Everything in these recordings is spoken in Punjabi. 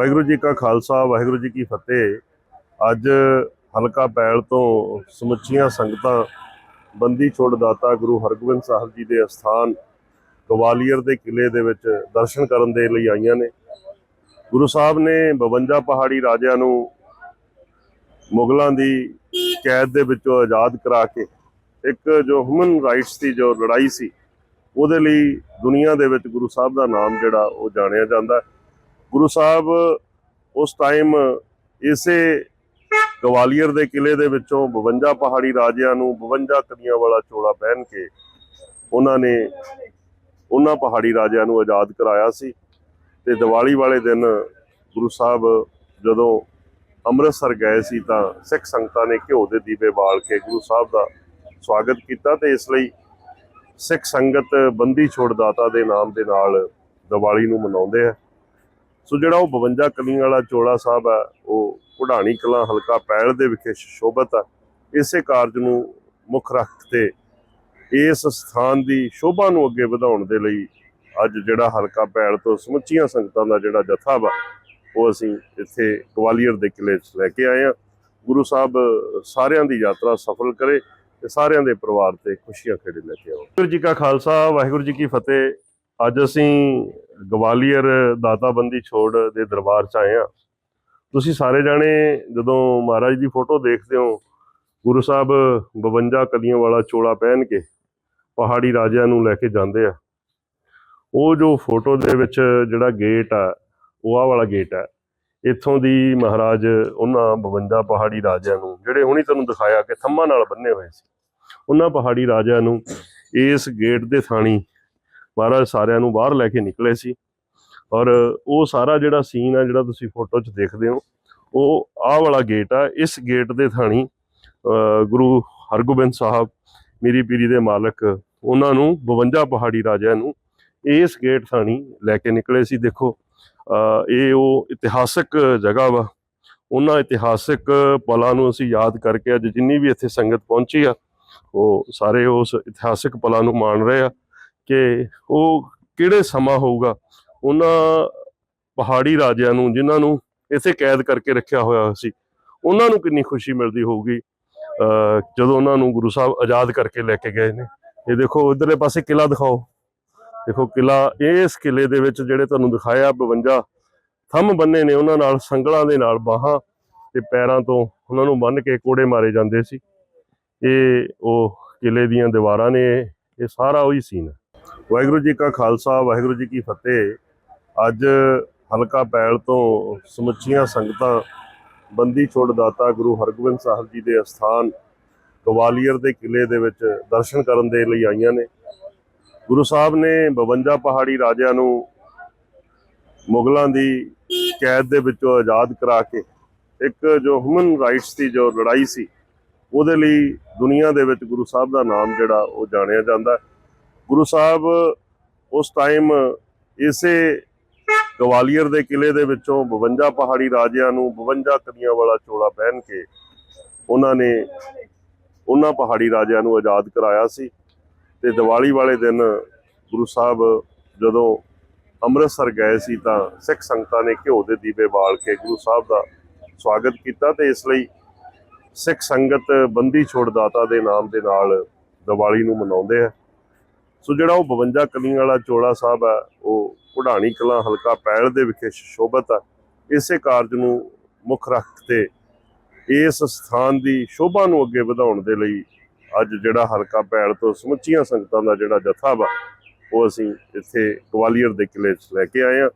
ਵਾਹਿਗੁਰੂ ਜੀ ਕਾ ਖਾਲਸਾ, ਵਾਹਿਗੁਰੂ ਜੀ ਕੀ ਫਤਿਹ ਅੱਜ ਹਲਕਾ ਪੈਲ ਤੋਂ ਸਮੁੱਚੀਆਂ ਸੰਗਤਾਂ ਬੰਦੀ ਛੋੜ ਦਾਤਾ ਗੁਰੂ ਹਰਗੋਬਿੰਦ ਸਾਹਿਬ ਜੀ ਦੇ ਅਸਥਾਨ ਗਵਾਲੀਅਰ ਦੇ ਕਿਲੇ ਦੇ ਵਿੱਚ ਦਰਸ਼ਨ ਕਰਨ ਦੇ ਲਈ ਆਈਆਂ ਨੇ ਗੁਰੂ ਸਾਹਿਬ ਨੇ 52 ਪਹਾੜੀ ਰਾਜਿਆਂ ਨੂੰ ਮੁਗਲਾਂ ਦੀ ਕੈਦ ਦੇ ਵਿੱਚੋਂ ਆਜ਼ਾਦ ਕਰਾ ਕੇ ਇੱਕ ਜੋ ਹਿਊਮਨ ਰਾਈਟਸ ਦੀ ਜੋ ਲੜਾਈ ਸੀ, ਉਹਦੇ ਲਈ ਦੁਨੀਆ ਦੇ ਵਿੱਚ ਗੁਰੂ ਸਾਹਿਬ ਦਾ ਨਾਮ ਜਿਹੜਾ ਉਹ ਜਾਣਿਆ ਜਾਂਦਾ ਹੈ। ਗੁਰੂ ਸਾਹਿਬ ਉਸ ਟਾਈਮ ਇਸੇ ਗਵਾਲੀਅਰ ਦੇ ਕਿਲੇ ਦੇ ਵਿੱਚੋਂ 52 ਪਹਾੜੀ ਰਾਜਿਆਂ ਨੂੰ 52 ਕਲੀਆਂ ਵਾਲਾ ਚੋਲਾ ਪਹਿਨ ਕੇ ਉਹਨਾਂ ਨੇ ਉਹਨਾਂ ਪਹਾੜੀ ਰਾਜਿਆਂ ਨੂੰ ਆਜ਼ਾਦ ਕਰਾਇਆ ਸੀ ਤੇ ਦੀਵਾਲੀ ਵਾਲੇ ਦਿਨ ਗੁਰੂ ਸਾਹਿਬ ਜਦੋਂ ਅੰਮ੍ਰਿਤਸਰ ਗਏ ਸੀ ਤਾਂ ਸਿੱਖ ਸੰਗਤਾਂ ਨੇ ਘਿਓ ਦੇ ਦੀਵੇ ਬਾਲ ਕੇ ਗੁਰੂ ਸਾਹਿਬ ਦਾ ਸਵਾਗਤ ਕੀਤਾ ਤੇ ਇਸ ਲਈ ਸਿੱਖ ਸੰਗਤ ਬੰਦੀ ਛੋੜ ਦਾਤਾ ਦੇ ਨਾਮ ਦੇ ਨਾਲ ਦੀਵਾਲੀ ਨੂੰ ਮਨਾਉਂਦੇ ਆ। ਸੋ ਜਿਹੜਾ ਉਹ 52 ਕਲੀਆਂ ਵਾਲਾ ਚੋਲਾ ਸਾਹਿਬ ਆ, ਉਹ ਪੁਢਾਣੀ ਕਲਾਂ ਹਲਕਾ ਪੈਲ ਦੇ ਵਿਖੇ ਸ਼ੋਭਤ ਆ। ਇਸੇ ਕਾਰਜ ਨੂੰ ਮੁੱਖ ਰੱਖ ਤੇ ਇਸ ਸਥਾਨ ਦੀ ਸ਼ੋਭਾ ਨੂੰ ਅੱਗੇ ਵਧਾਉਣ ਦੇ ਲਈ ਅੱਜ ਜਿਹੜਾ ਹਲਕਾ ਪੈਲ ਤੋਂ ਸਮੁੱਚੀਆਂ ਸੰਗਤਾਂ ਦਾ ਜਿਹੜਾ ਜਥਾ ਵਾ, ਉਹ ਅਸੀਂ ਇੱਥੇ ਗਵਾਲੀਅਰ ਦੇ ਕਿਲੇ 'ਚ ਲੈ ਕੇ ਆਏ ਆ ਗੁਰੂ ਸਾਹਿਬ ਸਾਰਿਆਂ ਦੀ ਯਾਤਰਾ ਸਫਲ ਕਰੇ ਤੇ ਸਾਰਿਆਂ ਦੇ ਪਰਿਵਾਰ ਤੇ ਖੁਸ਼ੀਆਂ ਖੇੜੇ ਲੈ ਕੇ ਆਓ। ਵਾਹਿਗੁਰੂ ਜੀ ਕਾ ਖਾਲਸਾ, ਵਾਹਿਗੁਰੂ ਜੀ ਕੀ ਫਤਿਹ। ਅੱਜ ਅਸੀਂ ਗਵਾਲੀਅਰ ਦਾਤਾਬੰਦੀ ਛੋੜ ਦੇ ਦਰਬਾਰ 'ਚ ਆਏ ਆ ਤੁਸੀਂ ਸਾਰੇ ਜਾਣੇ ਜਦੋਂ ਮਹਾਰਾਜ ਦੀ ਫੋਟੋ ਦੇਖਦੇ ਹੋ, ਗੁਰੂ ਸਾਹਿਬ 52 ਕਲੀਆਂ ਵਾਲਾ ਚੋਲਾ ਪਹਿਨ ਕੇ ਪਹਾੜੀ ਰਾਜਿਆਂ ਨੂੰ ਲੈ ਕੇ ਜਾਂਦੇ ਆ। ਉਹ ਜੋ ਫੋਟੋ ਦੇ ਵਿੱਚ ਜਿਹੜਾ ਗੇਟ ਆ, ਉਹ ਆਹ ਵਾਲਾ ਗੇਟ ਆ। ਇੱਥੋਂ ਦੀ ਮਹਾਰਾਜ ਉਹਨਾਂ 52 ਪਹਾੜੀ ਰਾਜਿਆਂ ਨੂੰ, ਜਿਹੜੇ ਹੁਣੀ ਤੁਹਾਨੂੰ ਦਿਖਾਇਆ ਕਿ ਥੰਮਾਂ ਨਾਲ ਬੰਨੇ ਹੋਏ ਸੀ, ਉਹਨਾਂ ਪਹਾੜੀ ਰਾਜਿਆਂ ਨੂੰ ਇਸ ਗੇਟ ਦੇ ਥਾਣੀ ਮਹਾਰਾਜ ਸਾਰਿਆਂ ਨੂੰ ਬਾਹਰ ਲੈ ਕੇ ਨਿਕਲੇ ਸੀ। ਔਰ ਉਹ ਸਾਰਾ ਜਿਹੜਾ ਸੀਨ ਆ, ਜਿਹੜਾ ਤੁਸੀਂ ਫੋਟੋ 'ਚ ਦੇਖਦੇ ਹੋ, ਉਹ ਆਹ ਵਾਲਾ ਗੇਟ ਆ, ਇਸ ਗੇਟ ਦੇ ਥਾਣੀ ਗੁਰੂ ਹਰਗੋਬਿੰਦ ਸਾਹਿਬ, ਮੀਰੀ ਪੀਰੀ ਦੇ ਮਾਲਕ, ਉਹਨਾਂ ਨੂੰ 52 ਪਹਾੜੀ ਰਾਜਿਆਂ ਨੂੰ ਇਸ ਗੇਟ ਥਾਣੀ ਲੈ ਕੇ ਨਿਕਲੇ ਸੀ। ਦੇਖੋ ਇਹ ਉਹ ਇਤਿਹਾਸਕ ਜਗ੍ਹਾ ਵਾ। ਉਹਨਾਂ ਇਤਿਹਾਸਕ ਪਲਾਂ ਨੂੰ ਅਸੀਂ ਯਾਦ ਕਰਕੇ ਅੱਜ ਜਿੰਨੀ ਵੀ ਇੱਥੇ ਸੰਗਤ ਪਹੁੰਚੀ ਆ, ਉਹ ਸਾਰੇ ਉਸ ਇਤਿਹਾਸਕ ਪਲਾਂ ਨੂੰ ਮਾਣ ਰਹੇ ਆ। ਕਿ ਉਹ ਕਿਹੜੇ ਸਮਾਂ ਹੋਊਗਾ? ਉਹਨਾਂ ਪਹਾੜੀ ਰਾਜਿਆਂ ਨੂੰ, ਜਿਨ੍ਹਾਂ ਨੂੰ ਇੱਥੇ ਕੈਦ ਕਰਕੇ ਰੱਖਿਆ ਹੋਇਆ ਸੀ, ਉਹਨਾਂ ਨੂੰ ਕਿੰਨੀ ਖੁਸ਼ੀ ਮਿਲਦੀ ਹੋਊਗੀ ਜਦੋਂ ਉਹਨਾਂ ਨੂੰ ਗੁਰੂ ਸਾਹਿਬ ਆਜ਼ਾਦ ਕਰਕੇ ਲੈ ਕੇ ਗਏ ਨੇ। ਇਹ ਦੇਖੋ, ਇਧਰਲੇ ਪਾਸੇ ਕਿਲਾ ਦਿਖਾਓ। ਦੇਖੋ ਕਿਲਾ ਇਸ ਕਿਲੇ ਦੇ ਵਿੱਚ ਜਿਹੜੇ ਤੁਹਾਨੂੰ ਦਿਖਾਇਆ 52 ਥੰਮ ਬੰਨੇ ਨੇ ਉਹਨਾਂ ਨਾਲ, ਸੰਗਲਾਂ ਦੇ ਨਾਲ, ਬਾਹਾਂ ਤੇ ਪੈਰਾਂ ਤੋਂ ਉਹਨਾਂ ਨੂੰ ਬੰਨ ਕੇ ਕੋੜੇ ਮਾਰੇ ਜਾਂਦੇ ਸੀ। ਇਹ ਉਹ ਕਿਲੇ ਦੀਆਂ ਦੀਵਾਰਾਂ ਨੇ, ਇਹ ਸਾਰਾ ਉਹੀ ਸੀਨ ਹੈ। ਵਾਹਿਗੁਰੂ ਜੀ ਕਾ ਖਾਲਸਾ, ਵਾਹਿਗੁਰੂ ਜੀ ਕੀ ਫਤਿਹ ਅੱਜ ਹਲਕਾ ਪੈਲ ਤੋਂ ਸਮੁੱਚੀਆਂ ਸੰਗਤਾਂ, ਬੰਦੀ ਛੋੜ ਦਾਤਾ ਗੁਰੂ ਹਰਗੋਬਿੰਦ ਸਾਹਿਬ ਜੀ ਦੇ ਅਸਥਾਨ ਗਵਾਲੀਅਰ ਦੇ ਕਿਲੇ ਦੇ ਵਿੱਚ ਦਰਸ਼ਨ ਕਰਨ ਦੇ ਲਈ ਆਈਆਂ ਨੇ ਗੁਰੂ ਸਾਹਿਬ ਨੇ 52 ਪਹਾੜੀ ਰਾਜਿਆਂ ਨੂੰ ਮੁਗਲਾਂ ਦੀ ਕੈਦ ਦੇ ਵਿੱਚੋਂ ਆਜ਼ਾਦ ਕਰਾ ਕੇ ਇੱਕ ਜੋ ਹਿਊਮਨ ਰਾਈਟਸ ਦੀ ਜੋ ਲੜਾਈ ਸੀ, ਉਹਦੇ ਲਈ ਦੁਨੀਆ ਦੇ ਵਿੱਚ ਗੁਰੂ ਸਾਹਿਬ ਦਾ ਨਾਮ ਜਿਹੜਾ ਉਹ ਜਾਣਿਆ ਜਾਂਦਾ ਹੈ। ਗੁਰੂ ਸਾਹਿਬ ਉਸ ਟਾਈਮ ਇਸੇ ਗਵਾਲੀਅਰ ਦੇ ਕਿਲੇ ਦੇ ਵਿੱਚੋਂ 52 ਪਹਾੜੀ ਰਾਜਿਆਂ ਨੂੰ 52 ਕਲੀਆਂ ਵਾਲਾ ਚੋਲਾ ਪਹਿਨ ਕੇ ਉਹਨਾਂ ਨੇ ਉਹਨਾਂ ਪਹਾੜੀ ਰਾਜਿਆਂ ਨੂੰ ਆਜ਼ਾਦ ਕਰਾਇਆ ਸੀ ਤੇ ਦੀਵਾਲੀ ਵਾਲੇ ਦਿਨ ਗੁਰੂ ਸਾਹਿਬ ਜਦੋਂ ਅੰਮ੍ਰਿਤਸਰ ਗਏ ਸੀ ਤਾਂ ਸਿੱਖ ਸੰਗਤਾਂ ਨੇ ਘਿਓ ਦੇ ਦੀਵੇ ਬਾਲ ਕੇ ਗੁਰੂ ਸਾਹਿਬ ਦਾ ਸਵਾਗਤ ਕੀਤਾ ਤੇ ਇਸ ਲਈ ਸਿੱਖ ਸੰਗਤ ਬੰਦੀ ਛੋੜ ਦਾਤਾ ਦੇ ਨਾਮ ਦੇ ਨਾਲ ਦੀਵਾਲੀ ਨੂੰ ਮਨਾਉਂਦੇ ਆ। ਸੋ ਜਿਹੜਾ ਉਹ 52 ਕਲੀਆਂ ਵਾਲਾ ਚੋਲਾ ਸਾਹਿਬ ਹੈ ਉਹ ਪੁਢਾਣੀ ਕਲਾਂ ਹਲਕਾ ਪੈਲ ਦੇ ਵਿਖੇ ਸ਼ੋਭਤ ਹੈ ਇਸੇ ਕਾਰਜ ਨੂੰ ਮੁੱਖ ਰੱਖ ਤੇ ਇਸ ਸਥਾਨ ਦੀ ਸ਼ੋਭਾ ਨੂੰ ਅੱਗੇ ਵਧਾਉਣ ਦੇ ਲਈ ਅੱਜ ਜਿਹੜਾ ਹਲਕਾ ਪੈਲ ਤੋਂ ਸਮੁੱਚੀਆਂ ਸੰਗਤਾਂ ਦਾ ਜਿਹੜਾ ਜਥਾ ਵਾ, ਉਹ ਅਸੀਂ ਇੱਥੇ ਗਵਾਲੀਅਰ ਦੇ ਕਿਲੇ 'ਚ ਲੈ ਕੇ ਆਏ ਆ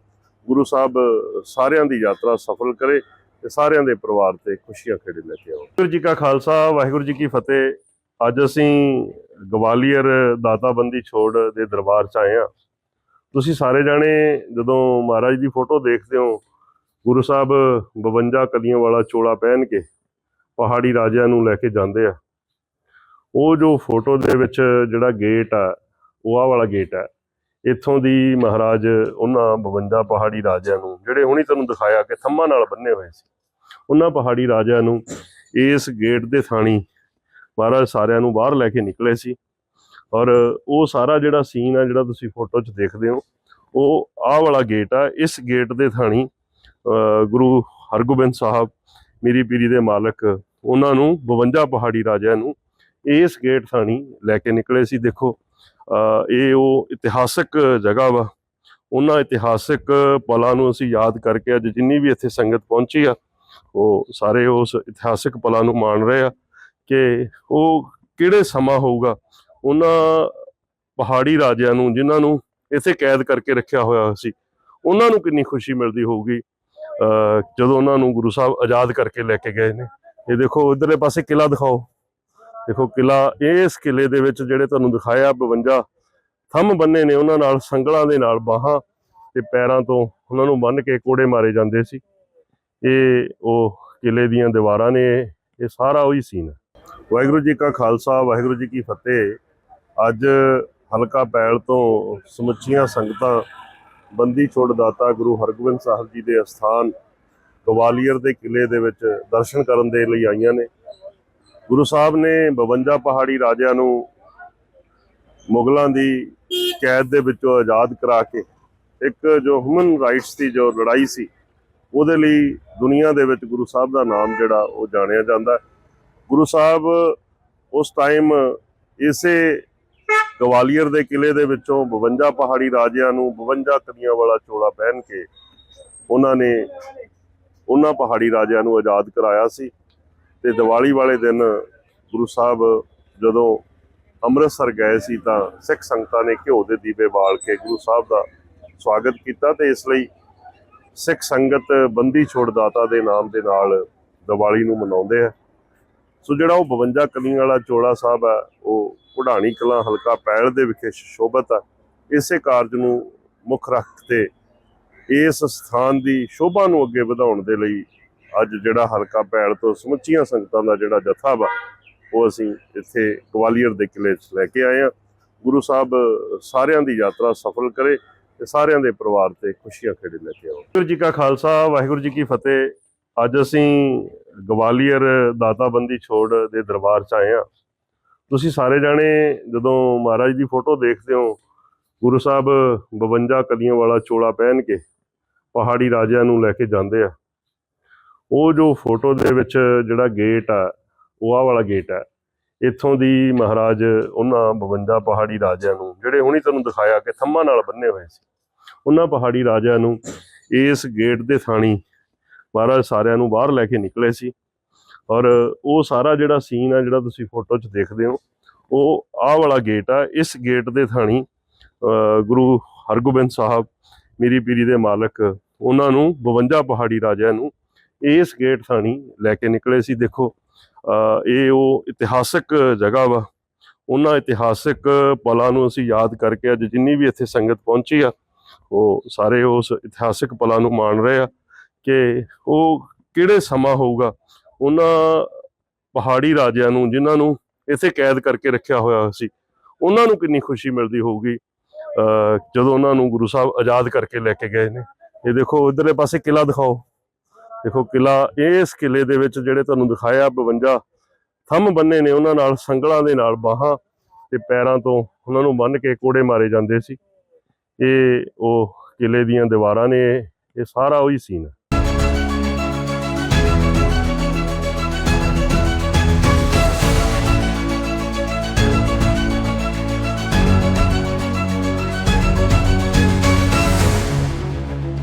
ਗੁਰੂ ਸਾਹਿਬ ਸਾਰਿਆਂ ਦੀ ਯਾਤਰਾ ਸਫਲ ਕਰੇ ਤੇ ਸਾਰਿਆਂ ਦੇ ਪਰਿਵਾਰ ਤੇ ਖੁਸ਼ੀਆਂ ਖੇੜੇ ਲੈ ਕੇ ਆਓ। ਵਾਹਿਗੁਰੂ ਜੀ ਕਾ ਖਾਲਸਾ, ਵਾਹਿਗੁਰੂ ਜੀ ਕੀ ਫਤਿਹ। ਅੱਜ ਅਸੀਂ ਗਵਾਲੀਅਰ ਦਾਤਾਬੰਦੀ ਛੋੜ ਦੇ ਦਰਬਾਰ 'ਚ ਆਏ ਆ ਤੁਸੀਂ ਸਾਰੇ ਜਾਣੇ ਜਦੋਂ ਮਹਾਰਾਜ ਦੀ ਫੋਟੋ ਦੇਖਦੇ ਹੋ, ਗੁਰੂ ਸਾਹਿਬ 52 ਕਲੀਆਂ ਵਾਲਾ ਚੋਲਾ ਪਹਿਨ ਕੇ ਪਹਾੜੀ ਰਾਜਿਆਂ ਨੂੰ ਲੈ ਕੇ ਜਾਂਦੇ ਆ। ਉਹ ਜੋ ਫੋਟੋ ਦੇ ਵਿੱਚ ਜਿਹੜਾ ਗੇਟ ਆ, ਉਹ ਆਹ ਵਾਲਾ ਗੇਟ ਆ। ਇੱਥੋਂ ਦੀ ਮਹਾਰਾਜ ਉਹਨਾਂ 52 ਪਹਾੜੀ ਰਾਜਿਆਂ ਨੂੰ, ਜਿਹੜੇ ਹੁਣੀ ਤੁਹਾਨੂੰ ਦਿਖਾਇਆ ਕਿ ਥੰਮਾਂ ਨਾਲ ਬੰਨੇ ਹੋਏ ਸੀ, ਉਹਨਾਂ ਪਹਾੜੀ ਰਾਜਿਆਂ ਨੂੰ ਇਸ ਗੇਟ ਦੇ ਥਾਣੀ ਮਹਾਰਾਜ ਸਾਰਿਆਂ ਨੂੰ ਬਾਹਰ ਲੈ ਕੇ ਨਿਕਲੇ ਸੀ। ਔਰ ਉਹ ਸਾਰਾ ਜਿਹੜਾ ਸੀਨ ਆ, ਜਿਹੜਾ ਤੁਸੀਂ ਫੋਟੋ 'ਚ ਦੇਖਦੇ ਹੋ, ਉਹ ਆਹ ਵਾਲਾ ਗੇਟ ਆ। ਇਸ ਗੇਟ ਦੇ ਥਾਣੀ ਗੁਰੂ ਹਰਗੋਬਿੰਦ ਸਾਹਿਬ, ਮੀਰੀ ਪੀਰੀ ਦੇ ਮਾਲਕ, ਉਹਨਾਂ ਨੂੰ 52 ਪਹਾੜੀ ਰਾਜਿਆਂ ਨੂੰ ਇਸ ਗੇਟ ਥਾਣੀ ਲੈ ਕੇ ਨਿਕਲੇ ਸੀ। ਦੇਖੋ ਇਹ ਉਹ ਇਤਿਹਾਸਕ ਜਗ੍ਹਾ ਵਾ। ਉਹਨਾਂ ਇਤਿਹਾਸਕ ਪਲਾਂ ਨੂੰ ਅਸੀਂ ਯਾਦ ਕਰਕੇ ਅੱਜ ਜਿੰਨੀ ਵੀ ਇੱਥੇ ਸੰਗਤ ਪਹੁੰਚੀ ਆ, ਉਹ ਸਾਰੇ ਉਸ ਇਤਿਹਾਸਕ ਪਲਾਂ ਨੂੰ ਮਾਣ ਰਹੇ ਆ। ਕਿ ਉਹ ਕਿਹੜੇ ਸਮਾਂ ਹੋਊਗਾ? ਉਹਨਾਂ ਪਹਾੜੀ ਰਾਜਿਆਂ ਨੂੰ, ਜਿਨ੍ਹਾਂ ਨੂੰ ਇੱਥੇ ਕੈਦ ਕਰਕੇ ਰੱਖਿਆ ਹੋਇਆ ਸੀ, ਉਹਨਾਂ ਨੂੰ ਕਿੰਨੀ ਖੁਸ਼ੀ ਮਿਲਦੀ ਹੋਊਗੀ? ਅਹ ਜਦੋਂ ਉਹਨਾਂ ਨੂੰ ਗੁਰੂ ਸਾਹਿਬ ਆਜ਼ਾਦ ਕਰਕੇ ਲੈ ਕੇ ਗਏ ਨੇ। ਇਹ ਦੇਖੋ, ਇਧਰਲੇ ਪਾਸੇ ਕਿਲਾ ਦਿਖਾਓ। ਦੇਖੋ ਕਿਲਾ ਇਸ ਕਿਲੇ ਦੇ ਵਿੱਚ ਜਿਹੜੇ ਤੁਹਾਨੂੰ ਦਿਖਾਇਆ 52 ਥੰਮ ਬੰਨੇ ਨੇ ਉਹਨਾਂ ਨਾਲ, ਸੰਗਲਾਂ ਦੇ ਨਾਲ, ਬਾਹਾਂ ਤੇ ਪੈਰਾਂ ਤੋਂ ਉਹਨਾਂ ਨੂੰ ਬੰਨ੍ਹ ਕੇ ਕੋੜੇ ਮਾਰੇ ਜਾਂਦੇ ਸੀ। ਇਹ ਉਹ ਕਿਲੇ ਦੀਆਂ ਦੀਵਾਰਾਂ ਨੇ, ਇਹ ਸਾਰਾ ਉਹੀ ਸੀਨ ਹੈ। ਵਾਹਿਗੁਰੂ ਜੀ ਕਾ ਖਾਲਸਾ, ਵਾਹਿਗੁਰੂ ਜੀ ਕੀ ਫਤਿਹ ਅੱਜ ਹਲਕਾ ਪੈਲ ਤੋਂ ਸਮੁੱਚੀਆਂ ਸੰਗਤਾਂ, ਬੰਦੀ ਛੋੜ ਦਾਤਾ ਗੁਰੂ ਹਰਗੋਬਿੰਦ ਸਾਹਿਬ ਜੀ ਦੇ ਅਸਥਾਨ ਗਵਾਲੀਅਰ ਦੇ ਕਿਲੇ ਦੇ ਵਿੱਚ ਦਰਸ਼ਨ ਕਰਨ ਦੇ ਲਈ ਆਈਆਂ ਨੇ ਗੁਰੂ ਸਾਹਿਬ ਨੇ 52 ਪਹਾੜੀ ਰਾਜਿਆਂ ਨੂੰ ਮੁਗਲਾਂ ਦੀ ਕੈਦ ਦੇ ਵਿੱਚੋਂ ਆਜ਼ਾਦ ਕਰਾ ਕੇ ਇੱਕ ਜੋ ਹਿਊਮਨ ਰਾਈਟਸ ਦੀ ਜੋ ਲੜਾਈ ਸੀ, ਉਹਦੇ ਲਈ ਦੁਨੀਆ ਦੇ ਵਿੱਚ ਗੁਰੂ ਸਾਹਿਬ ਦਾ ਨਾਮ ਜਿਹੜਾ ਉਹ ਜਾਣਿਆ ਜਾਂਦਾ ਹੈ। ਗੁਰੂ ਸਾਹਿਬ ਉਸ ਟਾਈਮ ਇਸੇ ਗਵਾਲੀਅਰ ਦੇ ਕਿਲੇ ਦੇ ਵਿੱਚੋਂ 52 ਪਹਾੜੀ ਰਾਜਿਆਂ ਨੂੰ 52 ਕਲੀਆਂ ਵਾਲਾ ਚੋਲਾ ਪਹਿਨ ਕੇ ਉਹਨਾਂ ਨੇ ਉਹਨਾਂ ਪਹਾੜੀ ਰਾਜਿਆਂ ਨੂੰ ਆਜ਼ਾਦ ਕਰਾਇਆ ਸੀ ਤੇ ਦੀਵਾਲੀ ਵਾਲੇ ਦਿਨ ਗੁਰੂ ਸਾਹਿਬ ਜਦੋਂ ਅੰਮ੍ਰਿਤਸਰ ਗਏ ਸੀ ਤਾਂ ਸਿੱਖ ਸੰਗਤਾਂ ਨੇ ਘਿਓ ਦੇ ਦੀਵੇ ਬਾਲ ਕੇ ਗੁਰੂ ਸਾਹਿਬ ਦਾ ਸਵਾਗਤ ਕੀਤਾ ਤੇ ਇਸ ਲਈ ਸਿੱਖ ਸੰਗਤ ਬੰਦੀ ਛੋੜ ਦਾਤਾ ਦੇ ਨਾਮ ਦੇ ਨਾਲ ਦੀਵਾਲੀ ਨੂੰ ਮਨਾਉਂਦੇ ਆ। ਸੋ ਜਿਹੜਾ ਉਹ 52 ਕਲੀਆਂ ਵਾਲਾ ਚੋਲਾ ਸਾਹਿਬ ਆ, ਉਹ ਕੁਢਾਣੀ ਕਲਾਂ ਹਲਕਾ ਪੈਲ ਦੇ ਵਿਖੇ ਸ਼ੋਭਤ ਹੈ ਇਸੇ ਕਾਰਜ ਨੂੰ ਮੁੱਖ ਰੱਖ ਤੇ ਇਸ ਸਥਾਨ ਦੀ ਸ਼ੋਭਾ ਨੂੰ ਅੱਗੇ ਵਧਾਉਣ ਦੇ ਲਈ ਅੱਜ ਜਿਹੜਾ ਹਲਕਾ ਪੈਲ ਤੋਂ ਸਮੁੱਚੀਆਂ ਸੰਗਤਾਂ ਦਾ ਜਿਹੜਾ ਜਥਾ ਵਾ, ਉਹ ਅਸੀਂ ਇੱਥੇ ਗਵਾਲੀਅਰ ਦੇ ਕਿਲੇ 'ਚ ਲੈ ਕੇ ਆਏ ਆ ਗੁਰੂ ਸਾਹਿਬ ਸਾਰਿਆਂ ਦੀ ਯਾਤਰਾ ਸਫਲ ਕਰੇ ਤੇ ਸਾਰਿਆਂ ਦੇ ਪਰਿਵਾਰ ਤੇ ਖੁਸ਼ੀਆਂ ਖੇੜੇ ਲੈ ਕੇ ਆਓ। ਵਾਹਿਗੁਰੂ ਜੀ ਕਾ ਖਾਲਸਾ, ਵਾਹਿਗੁਰੂ ਜੀ ਕੀ ਫਤਿਹ। ਅੱਜ ਅਸੀਂ ਗਵਾਲੀਅਰ ਦਾਤਾਬੰਦੀ ਛੋੜ ਦੇ ਦਰਬਾਰ 'ਚ ਆਏ ਆ ਤੁਸੀਂ ਸਾਰੇ ਜਾਣੇ ਜਦੋਂ ਮਹਾਰਾਜ ਦੀ ਫੋਟੋ ਦੇਖਦੇ ਹੋ, ਗੁਰੂ ਸਾਹਿਬ 52 ਕਲੀਆਂ ਵਾਲਾ ਚੋਲਾ ਪਹਿਨ ਕੇ ਪਹਾੜੀ ਰਾਜਿਆਂ ਨੂੰ ਲੈ ਕੇ ਜਾਂਦੇ ਆ। ਉਹ ਜੋ ਫੋਟੋ ਦੇ ਵਿੱਚ ਜਿਹੜਾ ਗੇਟ ਆ, ਉਹ ਆਹ ਵਾਲਾ ਗੇਟ ਆ। ਇੱਥੋਂ ਦੀ ਮਹਾਰਾਜ ਉਹਨਾਂ 52 ਪਹਾੜੀ ਰਾਜਿਆਂ ਨੂੰ, ਜਿਹੜੇ ਹੁਣੀ ਤੁਹਾਨੂੰ ਦਿਖਾਇਆ ਕਿ ਥੰਮਾਂ ਨਾਲ ਬੰਨੇ ਹੋਏ ਸੀ, ਉਹਨਾਂ ਪਹਾੜੀ ਰਾਜਿਆਂ ਨੂੰ ਇਸ ਗੇਟ ਦੇ ਥਾਣੀ ਮਹਾਰਾਜ ਸਾਰਿਆਂ ਨੂੰ ਬਾਹਰ ਲੈ ਕੇ ਨਿਕਲੇ ਸੀ। ਔਰ ਉਹ ਸਾਰਾ ਜਿਹੜਾ ਸੀਨ ਆ, ਜਿਹੜਾ ਤੁਸੀਂ ਫੋਟੋ 'ਚ ਦੇਖਦੇ ਹੋ, ਉਹ ਆਹ ਵਾਲਾ ਗੇਟ ਆ। ਇਸ ਗੇਟ ਦੇ ਥਾਣੀ ਗੁਰੂ ਹਰਗੋਬਿੰਦ ਸਾਹਿਬ, ਮੀਰੀ ਪੀਰੀ ਦੇ ਮਾਲਕ, ਉਹਨਾਂ ਨੂੰ 52 ਪਹਾੜੀ ਰਾਜਿਆਂ ਨੂੰ ਇਸ ਗੇਟ ਥਾਣੀ ਲੈ ਕੇ ਨਿਕਲੇ ਸੀ। ਦੇਖੋ ਇਹ ਉਹ ਇਤਿਹਾਸਕ ਜਗ੍ਹਾ ਵਾ। ਉਹਨਾਂ ਇਤਿਹਾਸਕ ਪਲਾਂ ਨੂੰ ਅਸੀਂ ਯਾਦ ਕਰਕੇ ਅੱਜ ਜਿੰਨੀ ਵੀ ਇੱਥੇ ਸੰਗਤ ਪਹੁੰਚੀ ਆ, ਉਹ ਸਾਰੇ ਉਸ ਇਤਿਹਾਸਕ ਪਲਾਂ ਨੂੰ ਮਾਣ ਰਹੇ ਆ। ਕਿ ਉਹ ਕਿਹੜੇ ਸਮਾਂ ਹੋਊਗਾ? ਉਹਨਾਂ ਪਹਾੜੀ ਰਾਜਿਆਂ ਨੂੰ, ਜਿਨ੍ਹਾਂ ਨੂੰ ਇੱਥੇ ਕੈਦ ਕਰਕੇ ਰੱਖਿਆ ਹੋਇਆ ਸੀ, ਉਹਨਾਂ ਨੂੰ ਕਿੰਨੀ ਖੁਸ਼ੀ ਮਿਲਦੀ ਹੋਊਗੀ? ਅਹ ਜਦੋਂ ਉਹਨਾਂ ਨੂੰ ਗੁਰੂ ਸਾਹਿਬ ਆਜ਼ਾਦ ਕਰਕੇ ਲੈ ਕੇ ਗਏ ਨੇ। ਇਹ ਦੇਖੋ ਇਧਰਲੇ ਪਾਸੇ ਕਿਲਾ ਦਿਖਾਓ। ਦੇਖੋ ਕਿਲਾ ਇਸ ਕਿਲੇ ਦੇ ਵਿੱਚ ਜਿਹੜੇ ਤੁਹਾਨੂੰ ਦਿਖਾਇਆ 52 ਥੰਮ ਬੰਨੇ ਨੇ ਉਹਨਾਂ ਨਾਲ, ਸੰਗਲਾਂ ਦੇ ਨਾਲ, ਬਾਹਾਂ ਤੇ ਪੈਰਾਂ ਤੋਂ ਉਹਨਾਂ ਨੂੰ ਬੰਨ੍ਹ ਕੇ ਕੋੜੇ ਮਾਰੇ ਜਾਂਦੇ ਸੀ। ਇਹ ਉਹ ਕਿਲੇ ਦੀਆਂ ਦੀਵਾਰਾਂ ਨੇ, ਇਹ ਸਾਰਾ ਉਹੀ ਸੀਨ ਹੈ।